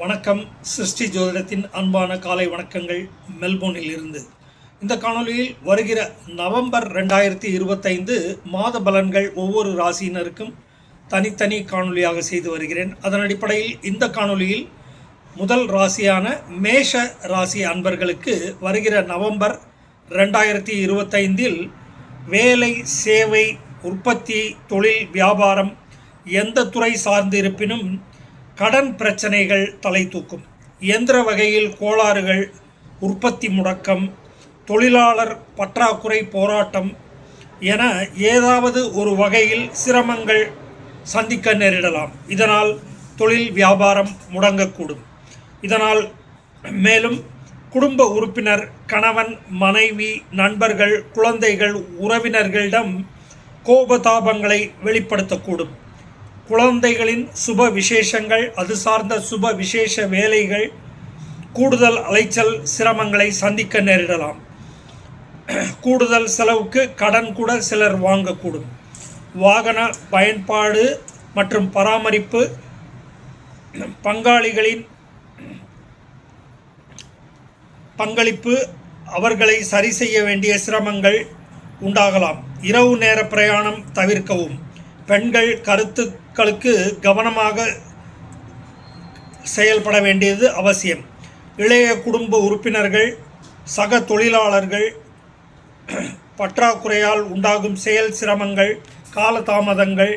வணக்கம். சிருஷ்டி ஜோதிடத்தின் அன்பான காலை வணக்கங்கள் மெல்போர்னில் இருந்து இந்த காணொளியில் வருகிற நவம்பர் ரெண்டாயிரத்தி இருபத்தைந்து மாத பலன்கள் ஒவ்வொரு ராசியினருக்கும் தனித்தனி காணொளியாக செய்து வருகிறேன். அதன் அடிப்படையில் இந்த காணொளியில் முதல் ராசியான மேஷ ராசி அன்பர்களுக்கு வருகிற நவம்பர் ரெண்டாயிரத்தி இருபத்தைந்தில் வேலை சேவை உற்பத்தி தொழில் வியாபாரம் எந்த துறை சார்ந்து இருப்பினும் கடன் பிரச்சனைகள் தலை தூக்கும். இயந்திர வகையில் கோளாறுகள் உற்பத்தி முடக்கம் தொழிலாளர் பற்றாக்குறை போராட்டம் என ஏதாவது ஒரு வகையில் சிரமங்கள் சந்திக்க நேரிடலாம். இதனால் தொழில் வியாபாரம் முடங்கக்கூடும். இதனால் மேலும் குடும்ப உறுப்பினர் கணவன் மனைவி நண்பர்கள் குழந்தைகள் உறவினர்களிடம் கோபதாபங்களை வெளிப்படுத்தக்கூடும். குழந்தைகளின் சுப விசேஷங்கள் அது சார்ந்த சுப விசேஷ வேலைகள் கூடுதல் அலைச்சல் சிரமங்களை சந்திக்க நேரிடலாம். கூடுதல் செலவுக்கு கடன் கூட சிலர் வாங்கக்கூடும். வாகன பயன்பாடு மற்றும் பராமரிப்பு பங்காளிகளின் பங்களிப்பு அவர்களை சரி செய்ய வேண்டிய சிரமங்கள் உண்டாகலாம். இரவு நேர பிரயாணம் தவிர்க்கவும். பெண்கள் கருத்து மக்களுக்கு கவனமாக செயல்பட வேண்டியது அவசியம். இளைய குடும்ப உறுப்பினர்கள் சக தொழிலாளர்கள் பற்றாக்குறையால் உண்டாகும் செயல் சிரமங்கள் காலதாமதங்கள்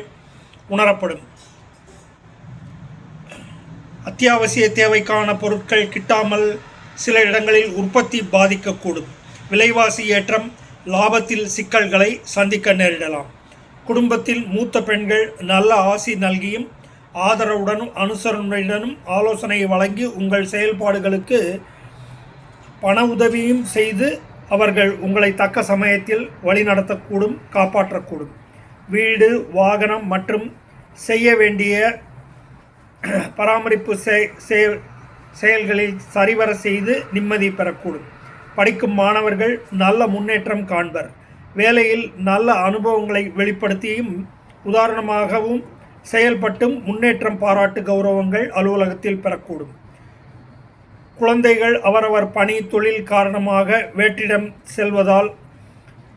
உணரப்படும். அத்தியாவசிய தேவைக்கான பொருட்கள் கிட்டாமல் சில இடங்களில் உற்பத்தி பாதிக்கக்கூடும். விலைவாசி ஏற்றம் லாபத்தில் சிக்கல்களை சந்திக்க நேரிடலாம். குடும்பத்தில் மூத்த பெண்கள் நல்ல ஆசி நல்கியும் ஆதரவுடனும் அனுசரணையுடனும் ஆலோசனை வழங்கி உங்கள் செயல்பாடுகளுக்கு பண உதவியும் செய்து அவர்கள் உங்களை தக்க சமயத்தில் வழிநடத்தக்கூடும் காப்பாற்றக்கூடும். வீடு வாகனம் மற்றும் செய்ய வேண்டிய பராமரிப்பு செய்- செயல்களில் சரிவர செய்து நிம்மதி பெறக்கூடும். படிக்கும் மாணவர்கள் நல்ல முன்னேற்றம் காண்பர். வேலையில் நல்ல அனுபவங்களை வெளிப்படுத்தியும் உதாரணமாகவும் செயல்பட்டும் முன்னேற்றம் பாராட்டு கௌரவங்கள் அலுவலகத்தில் பெறக்கூடும். குழந்தைகள் அவரவர் பணி தொழில் காரணமாக வேற்றிடம் செல்வதால்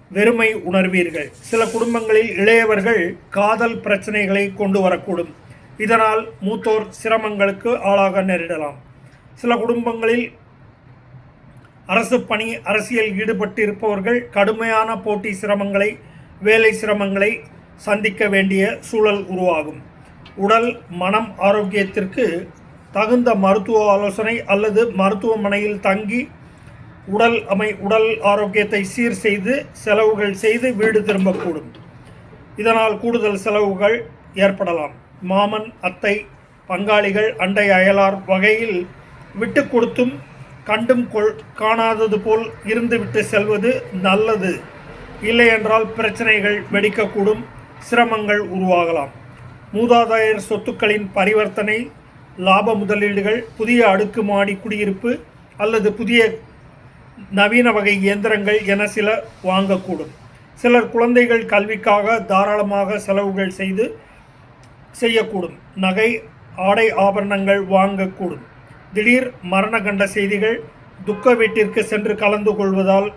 வெறுமை உணர்வீர்கள். சில குடும்பங்களில் இளையவர்கள் காதல் பிரச்சனைகளை கொண்டு வரக்கூடும். இதனால் மூத்தோர் சிரமங்களுக்கு ஆளாக நேரிடலாம். சில குடும்பங்களில் அரசு பணி அரசியல் ஈடுபட்டு இருப்பவர்கள் கடுமையான போட்டி சிரமங்களை வேலை சிரமங்களை சந்திக்க வேண்டிய சூழல் உருவாகும். உடல் மனம் ஆரோக்கியத்திற்கு தகுந்த மருத்துவ ஆலோசனை அல்லது மருத்துவமனையில் தங்கி உடல் அமை உடல் ஆரோக்கியத்தை சீர் செய்து செலவுகள் செய்து வீடு திரும்பக்கூடும். இதனால் கூடுதல் செலவுகள் ஏற்படலாம். மாமன் அத்தை பங்காளிகள் அண்டை அயலார் வகையில் விட்டு கொடுத்தும் கண்டும் கொள் காணாதது போல் இருந்துவிட்டு செல்வது நல்லது. இல்லையென்றால் பிரச்சனைகள் வெடிக்கக்கூடும் சிரமங்கள் உருவாகலாம். மூதாதையர் சொத்துக்களின் பரிவர்த்தனை லாப முதலீடுகள் புதிய அடுக்குமாடி குடியிருப்பு அல்லது புதிய நவீன வகை இயந்திரங்கள் என சில வாங்கக்கூடும். சிலர் குழந்தைகள் கல்விக்காக தாராளமாக செலவுகள் செய்து செய்யக்கூடும். நகை ஆடை ஆபரணங்கள் வாங்கக்கூடும். திடீர் மரண கண்ட செய்திகள் துக்க வீட்டிற்கு சென்று கலந்து கொள்வதால்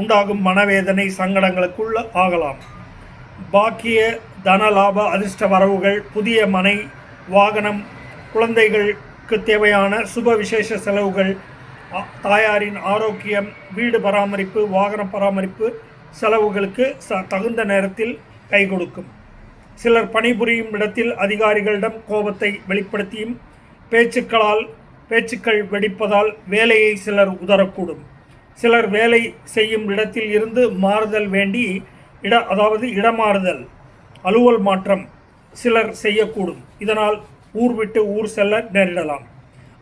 உண்டாகும் மனவேதனை சங்கடங்களுக்குள்ள ஆகலாம். பாக்கிய தன லாப அதிர்ஷ்ட வரவுகள் புதிய மனை வாகனம் குழந்தைகளுக்கு தேவையான சுப விசேஷ செலவுகள் தாயாரின் ஆரோக்கியம் வீடு பராமரிப்பு வாகன பராமரிப்பு செலவுகளுக்கு ச தகுந்த நேரத்தில் கை கொடுக்கும். சிலர் பணிபுரியும் இடத்தில் அதிகாரிகளிடம் கோபத்தை வெளிப்படுத்தியும் பேச்சுக்களால் பேச்சுக்கள் வெடிப்பதால் வேலையை சிலர் உதறக்கூடும். சிலர் வேலை செய்யும் இடத்தில் இருந்து மாறுதல் வேண்டி இட அதாவது இடமாறுதல் அலுவல் மாற்றம் சிலர் செய்யக்கூடும். இதனால் ஊர் விட்டு ஊர் செல்ல நேரிடலாம்.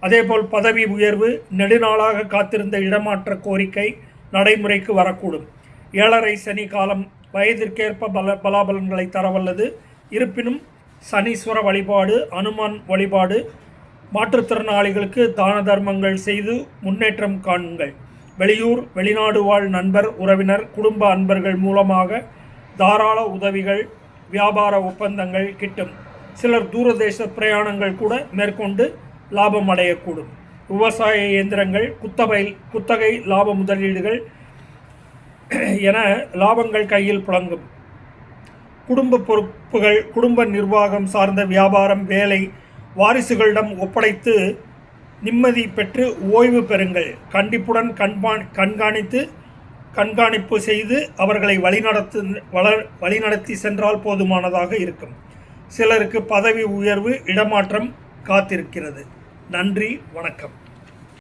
அதேபோல் பதவி உயர்வு நெடுநாளாக காத்திருந்த இடமாற்ற கோரிக்கை நடைமுறைக்கு வரக்கூடும். ஏழரை சனி காலம் வயதிற்கேற்ப பல பலாபலன்களை தரவல்லது. இருப்பினும் சனீஸ்வர வழிபாடு அனுமான் வழிபாடு மாற்றுத்திறனாளிகளுக்கு தான தர்மங்கள் செய்து முன்னேற்றம் காணுங்கள். வெளியூர் வெளிநாடு வாழ் நண்பர் உறவினர் குடும்ப அன்பர்கள் மூலமாக தாராள உதவிகள் வியாபார ஒப்பந்தங்கள் கிட்டும். சிலர் தூரதேச பிரயாணங்கள் கூட மேற்கொண்டு லாபம் அடையக்கூடும். விவசாய இயந்திரங்கள் குத்தகை குத்தகை லாப முதலீடுகள் என லாபங்கள் கையில் புழங்கும். குடும்ப பொறுப்புகள் குடும்ப நிர்வாகம் சார்ந்த வியாபாரம் வேலை வாரிசுகளிடம் ஒப்படைத்து நிம்மதி பெற்று ஓய்வு பெறுங்கள். கண்டிப்புடன் கண்பா கண்காணித்து கண்காணிப்பு செய்து அவர்களை வழிநடத்து வள வழிநடத்தி சென்றால் போதுமானதாக இருக்கும். சிலருக்கு பதவி உயர்வு இடமாற்றம் காத்திருக்கிறது. நன்றி வணக்கம்.